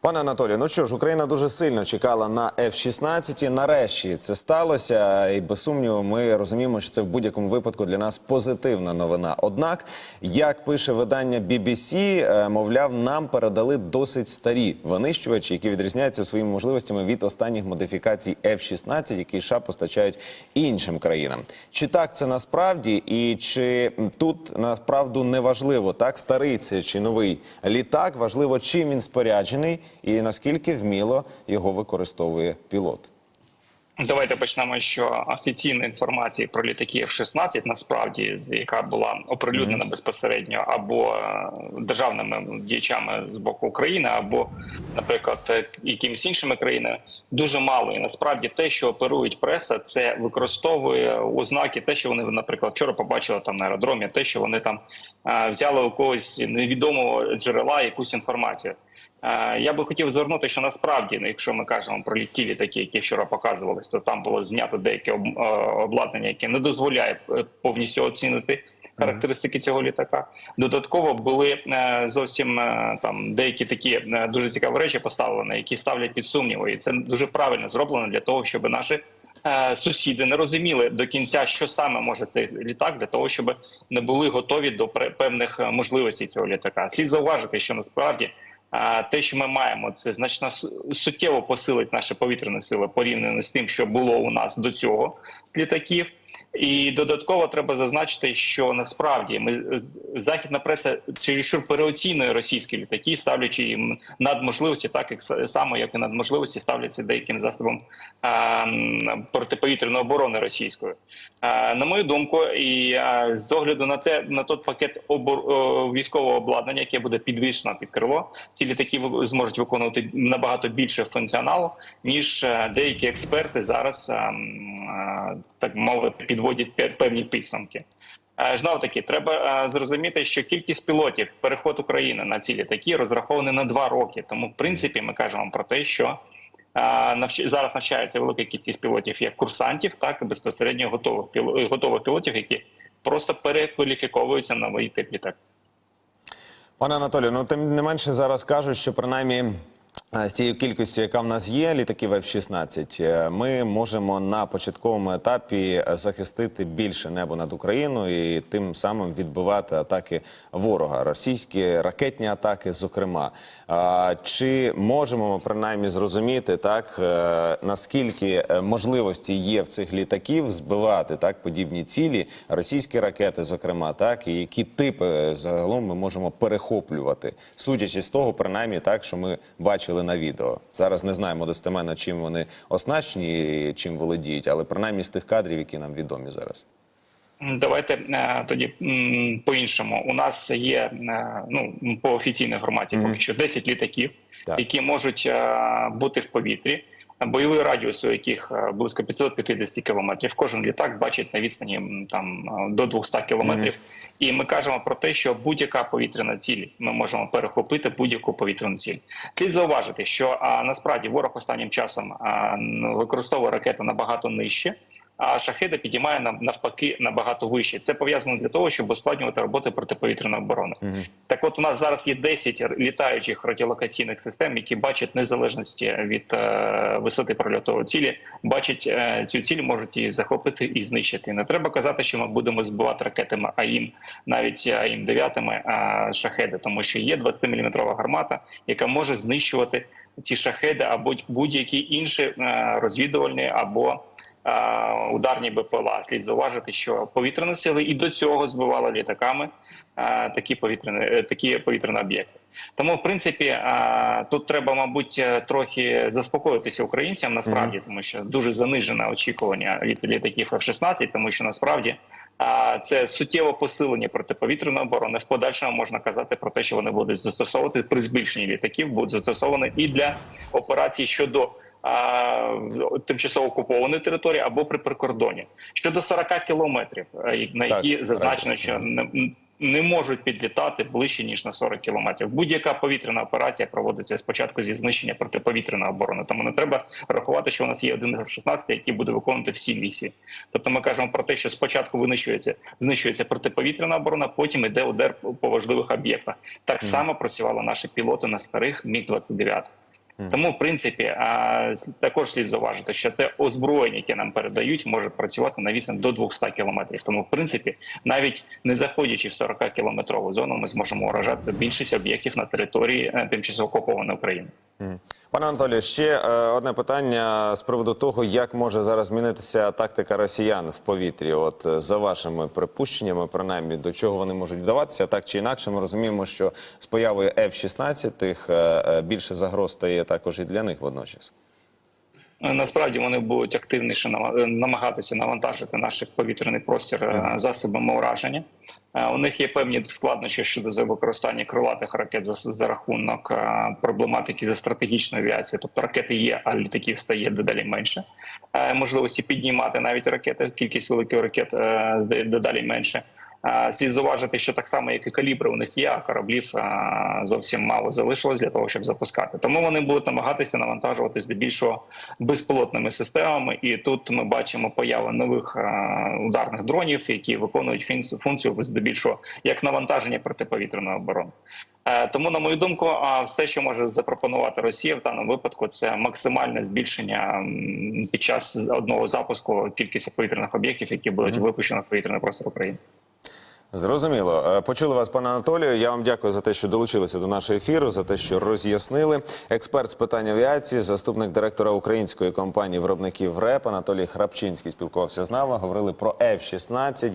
Пане Анатолію, ну що ж, Україна дуже сильно чекала на F-16. Нарешті це сталося, і без сумніву, ми розуміємо, що це в будь-якому випадку для нас позитивна новина. Однак, як пише видання BBC, е, мовляв, нам передали досить старі винищувачі, які відрізняються своїми можливостями від останніх модифікацій F-16, які США постачають іншим країнам. Чи так це насправді, і чи тут направду не важливо, так старий це чи новий літак, важливо, чим він споряджений і наскільки вміло його використовує пілот. Давайте почнемо, що офіційної інформації про літаки F-16, насправді, з яка була оприлюднена безпосередньо або е, державними діячами з боку України, або, наприклад, е, якимись іншими країнами, дуже мало. І насправді те, що оперують преса, це використовує ознаки, те, що вони, наприклад, вчора побачили там на аеродромі, те, що вони там е, взяли у когось невідомого джерела якусь інформацію. Е, Я би хотів звернути, що насправді, ну, якщо ми кажемо про ті літаки, які вчора показувались, то там було знято деяке обладнання, яке не дозволяє е, повністю оцінити характеристики цього літака. Додатково були е, зовсім там деякі такі дуже цікаві речі поставлені, які ставлять під сумніви, і це дуже правильно зроблено для того, щоб наші. Е, Сусіди не розуміли до кінця, що саме може цей літак, для того, щоб не були готові до певних е, можливостей цього літака. Слід зауважити, що насправді те, що ми маємо, це значно суттєво посилить наші повітряні сили порівняно з тим, що було у нас до цього літаків. І додатково треба зазначити, що насправді ми західна преса чересчур переоцінює російські літаки, ставлячи їм надможливості, так як само як і надможливості ставляться деяким засобам а, протиповітряної оборони російської. А, на мою думку, і а, з огляду на те на той пакет обор, військового обладнання, яке буде підвішено під крило, ці літаки зможуть виконувати набагато більше функціоналу, ніж е, деякі експерти зараз а, а, так мовити підводять певні підсумки. Знов таки, треба е, зрозуміти, що кількість пілотів, переход України на ці літаки розрахований на два роки. Тому, в принципі, ми кажемо про те, що е, зараз навчається велика кількість пілотів як курсантів, так і безпосередньо готових готових пілотів, які просто перекваліфіковуються на новий тип літак. Пане Анатолію, ну тим не менше зараз кажуть, що принаймні. Е, З цією кількістю, яка в нас є, літаків F-16, е, ми можемо на початковому етапі захистити більше небо над Україною і тим самим відбивати атаки ворога, російські ракетні атаки, зокрема. Чи можемо ми принаймні зрозуміти так, е, наскільки е, можливості є в цих літаків збивати так подібні цілі, російські ракети, зокрема, так і які типи е, загалом ми можемо перехоплювати, судячи з того, принаймні так, що ми бачили на відео. Зараз не знаємо достеменно, чим вони оснащені, і чим володіють, але принаймні з тих кадрів, які нам відомі зараз. Давайте е, тоді по-іншому. У нас є е, ну по офіційній форматі поки що 10 літаків, Так. які можуть е, бути в повітрі. Бойовий радіус, у яких е, близько 550 кілометрів. Кожен літак бачить на відстані там е, до 200 кілометрів. І ми кажемо про те, що будь-яка повітряна ціль ми можемо перехопити будь-яку повітряну ціль. Слід зауважити, що а, насправді ворог останнім часом а, використовує ракети набагато нижче. А шахеда підіймає нам навпаки набагато вище. Це пов'язано для того, щоб ускладнювати роботи протиповітряної оборони. Так, от у нас зараз є 10 літаючих радіолокаційних систем, які бачать незалежності від е, висоти прольотової цілі, бачать е, цю ціль, можуть її захопити і знищити. Не треба казати, що ми будемо збивати ракетами АІМ, навіть АІМ 9 а, шахеди, тому що є 20-мм гармата, яка може знищувати ці шахеди або будь-які інші е, розвідувальні або ударні БПЛА. Слід зауважити, що повітряні сили і до цього збивали літаками е, такі повітряні е, такі повітряні об'єкти. Тому, в принципі, е, тут треба, мабуть, е, трохи заспокоїтися українцям насправді, тому що дуже занижене очікування від літаків F-16, тому що насправді е, це суттєво посилення протиповітряної оборони. В подальшому можна казати про те, що вони будуть застосовувати при збільшенні літаків, будуть застосовані і для операцій щодо а, тимчасово окупованої території або при прикордоні щодо 40 кілометрів, на на Так, які зазначено, правильно. що не, не можуть підлітати ближче ніж на 40 кілометрів. Будь-яка повітряна операція проводиться спочатку зі знищення протиповітряної оборони. Тому не треба рахувати, що у нас є один F-16, який буде виконувати всі місії. Тобто, ми кажемо про те, що спочатку винищується знищується протиповітряна оборона, потім іде удар по важливих об'єктах. Так само працювали наші пілоти на старих міг 29 Тому, в принципі, а, також слід зауважити, що те озброєння, яке нам передають, може працювати на відстань до 200 кілометрів. Тому, в принципі, навіть не заходячи в 40 кілометрову зону, ми зможемо вражати більшість об'єктів на території е, тимчасово окупованої України. Пане Анатолію, ще е, одне питання з приводу того, як може зараз змінитися тактика росіян в повітрі. От е, за вашими припущеннями, принаймні, до чого вони можуть вдаватися, так чи інакше, ми розуміємо, що з появою F-16 е, е, більше загроз стає також і для них водночас. Е, Насправді вони будуть активніше е, намагатися навантажити наш повітряний простір е, засобами ураження. У них є певні складнощі щодо використання крилатих ракет за, за рахунок проблематики за стратегічною авіацією. Тобто ракети є, а літаків стає дедалі менше. Можливості піднімати навіть ракети, кількість великих ракет дедалі менше. Слід зауважити, що так само, як і калібри, у них є, а кораблів зовсім мало залишилось для того, щоб запускати. Тому вони будуть намагатися навантажувати здебільшого безпілотними системами. І тут ми бачимо появу нових ударних дронів, які виконують функцію здебільшого як навантаження протиповітряної оборони. Е, Тому, на мою думку, все, що може запропонувати Росія в даному випадку, це максимальне збільшення під час одного запуску кількості повітряних об'єктів, які будуть випущені в повітряний простір України. Зрозуміло. Е, Почули вас, пане Анатолію. Я вам дякую за те, що долучилися до нашого ефіру, за те, що роз'яснили. Експерт з питань авіації, заступник директора української компанії виробників РЕП Анатолій Храпчинський спілкувався з нами. Говорили про F-16,